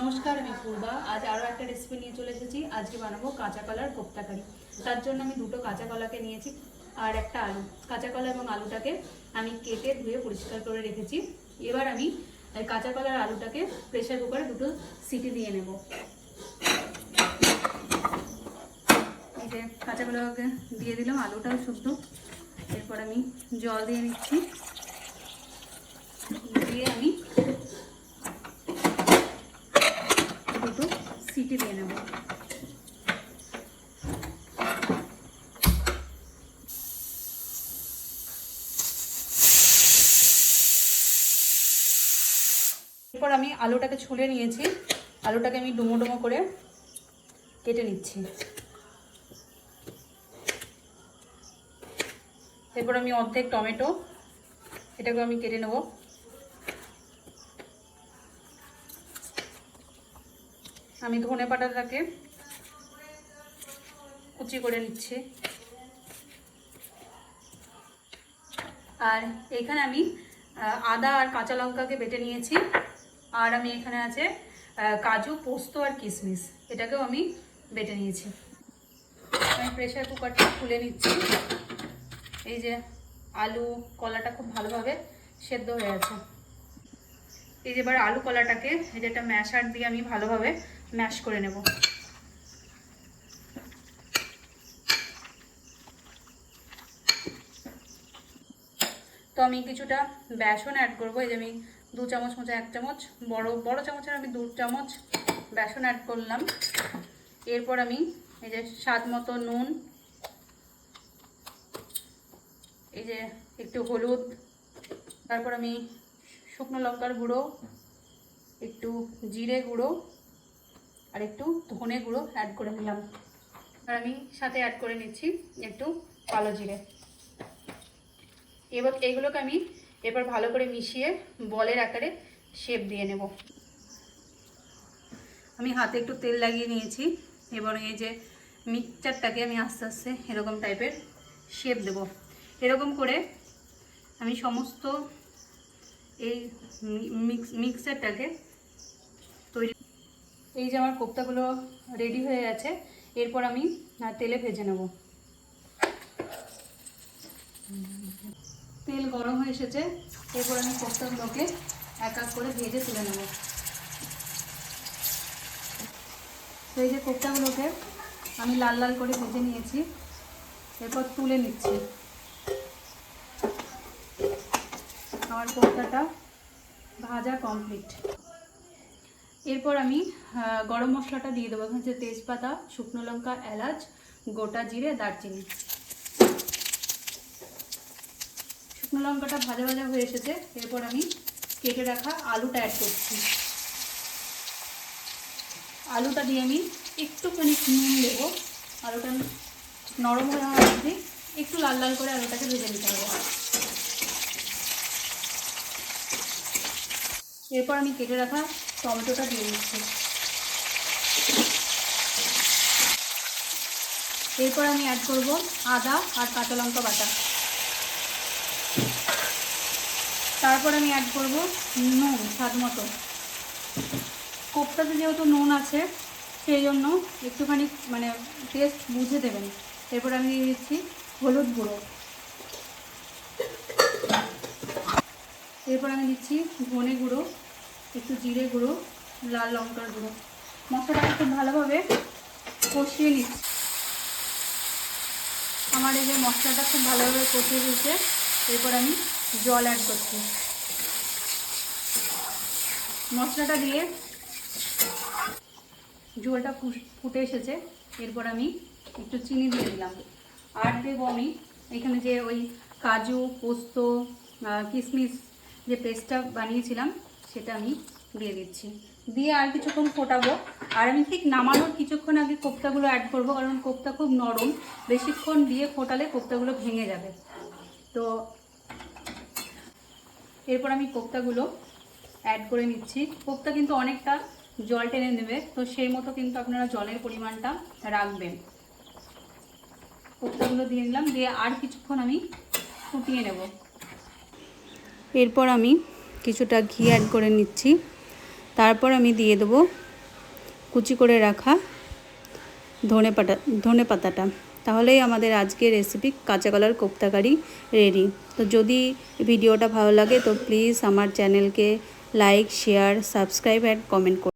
নমস্কার, আমি পূর্বা। আজ আরও একটা রেসিপি নিয়ে চলে এসেছি। আজকে বানাবো কাঁচা কলার কোপ্তা কারি তার জন্য আমি দুটো কাঁচা কলাকে নিয়েছি আর একটা আলু। কাঁচা কলা এবং আলুটাকে আমি কেটে ধুয়ে পরিষ্কার করে রেখেছি। এবার আমি কাঁচা কলার আলুটাকে প্রেশার কুকারে দুটো সিটি দিয়ে নেব। কাঁচা কলাকে দিয়ে দিলাম, আলুটাও শুদ্ধ। এরপর আমি জল দিয়ে নিচ্ছি দিয়ে আমি দুটো সিটি দিয়ে নেব। এরপর আমি আলুটাকে ছুলে নিয়েছি। আলুটাকে আমি ডুমো ডুমো করে কেটে নিচ্ছি। এরপর আমি অর্ধেক টমেটো এটাকে আমি কেটে নেব। আমি ধনে পাতাটাকে কুচি করে নিচ্ছি। আর এখানে আমি আদা আর কাঁচা লঙ্কাকে বেটে নিয়েছি। আর আমি এখানে আছে কাজু, পোস্ত আর কিশমিশ। এটাকেও আমি বেটে নিয়েছি। আমি প্রেশার কুকারটা খুলে নিচ্ছি। এই যে আলু, কলাটা খুব ভালোভাবে সেদ্ধ হয়ে আছে। এই যে এবার আলু কলাটাকে, এই যে একটা ম্যাশার দিয়ে আমি ভালোভাবে ম্যাশ করে নেব। তো আমি কিছুটা বেসন অ্যাড করব, এই যে আমি দু চামচ মতো, এক চামচ, বড় বড় চামচের আমি দু চামচ বেসন অ্যাড করলাম। এরপর আমি এই যে স্বাদ মতো নুন, এই যে একটু হলুদ, তারপর আমি শুকনো লঙ্কার গুঁড়ো, একটু জিরে গুঁড়ো, আর একটু ধনে গুঁড়ো অ্যাড করে নিলাম। আর আমি সাথে অ্যাড করে নিচ্ছি একটু কালো জিরে। এবার এইগুলোকে আমি এবার ভালো করে মিশিয়ে বলের আকারে শেপ দিয়ে নেব। আমি হাতে একটু তেল লাগিয়ে নিয়েছি এবং এই যে মিক্সচারটাকে আমি আস্তে আস্তে এরকম টাইপের শেপ দেব। এরকম করে আমি সমস্ত এই মিক্স, মিক্সারটাকে তৈরি এই যে আমার কোপ্তাগুলো রেডি হয়ে গেছে, এরপর আমি তেলে ভেজে নেব। তেল গরম হয়ে এসেছে, এরপর আমি কোপ্তাগুলোকে এক এক করে ভেজে তুলে নেব। এই যে কোপ্তাগুলোকে আমি লাল লাল করে ভেজে নিয়েছি, এরপর তুলে নিচ্ছি। আমার কোপ্তাটা ভাজা কমপ্লিট এরপর আমি গরম মশলাটা দিয়ে দেবো। হচ্ছে তেজপাতা, শুকনো লঙ্কা, এলাচ, গোটা জিরে, দারচিনি। শুকনো লঙ্কাটা ভাজা ভাজা হয়ে এসেছে। এরপর আমি কেটে রাখা আলুটা অ্যাড করছি। আলুটা দিয়ে আমি একটুখানি নুন দেবো। আলুটা নরম হয়ে মধ্যে একটু লাল লাল করে আলুটাকে ভেজে নিতে হবে। এরপর আমি কেটে রাখা টমেটোটা দিয়ে দিচ্ছি। এরপর আমি অ্যাড করব আদা আর কাঁচা লঙ্কা বাটা। তারপর আমি অ্যাড করব নুন স্বাদ মতো। কোপ্তাতে যেহেতু নুন আছে, সেই জন্য একটুখানি মানে টেস্ট বুঝে দেবেন। এরপর আমি দিয়ে দিচ্ছি হলুদ গুঁড়ো। এরপর আমি দিচ্ছি ধনে গুঁড়ো, একটু জিরে গুঁড়ো, লাল লঙ্কার গুঁড়ো। মশলাটাকে খুব ভালোভাবে কষিয়ে নিচ্ছি। আমার এই যে মশলাটা খুব ভালোভাবে কষিয়ে দিয়েছে, এরপর আমি জল অ্যাড করছি। মশলাটা দিয়ে ফুস- ফুটে এসেছে, এরপর আমি একটু চিনি দিয়ে দিলাম। আর দেবো আমি এখানে যে ওই কাজু, পোস্ত কিশমিশ যে পেস্টটা বানিয়েছিলাম, সেটা আমি দিয়ে দিচ্ছি। দিয়ে আর কিছুক্ষণ ফোটাবো। আর আমি ঠিক নামানোর কিছুক্ষণ আগে কোপ্তাগুলো অ্যাড করব, কারণ কোপ্তা খুব নরম। বেশিক্ষণ দিয়ে ফোটালে কোপ্তাগুলো ভেঙে যাবে। তো এরপর আমি কোপ্তাগুলো অ্যাড করে নিচ্ছি। কোপ্তা কিন্তু অনেকটা জল টেনে নেবে, তো সেই মতো কিন্তু আপনারা জলের পরিমাণটা রাখবেন। কোপ্তাগুলো দিয়ে নিলাম দিয়ে আর কিছুক্ষণ আমি ফুটিয়ে নেব। এরপর আমি কিছুটা ঘি অ্যাড করে নিচ্ছি। তারপর আমি দিয়ে দেবো কুচি করে রাখা ধনে পাতা, ধনে পাতাটা। তাহলেই আমাদের আজকের রেসিপি কাঁচা কলার কোপ্তাকারি রেডি তো যদি ভিডিওটা ভালো লাগে, তো প্লিজ আমার চ্যানেলকে like share subscribe and comment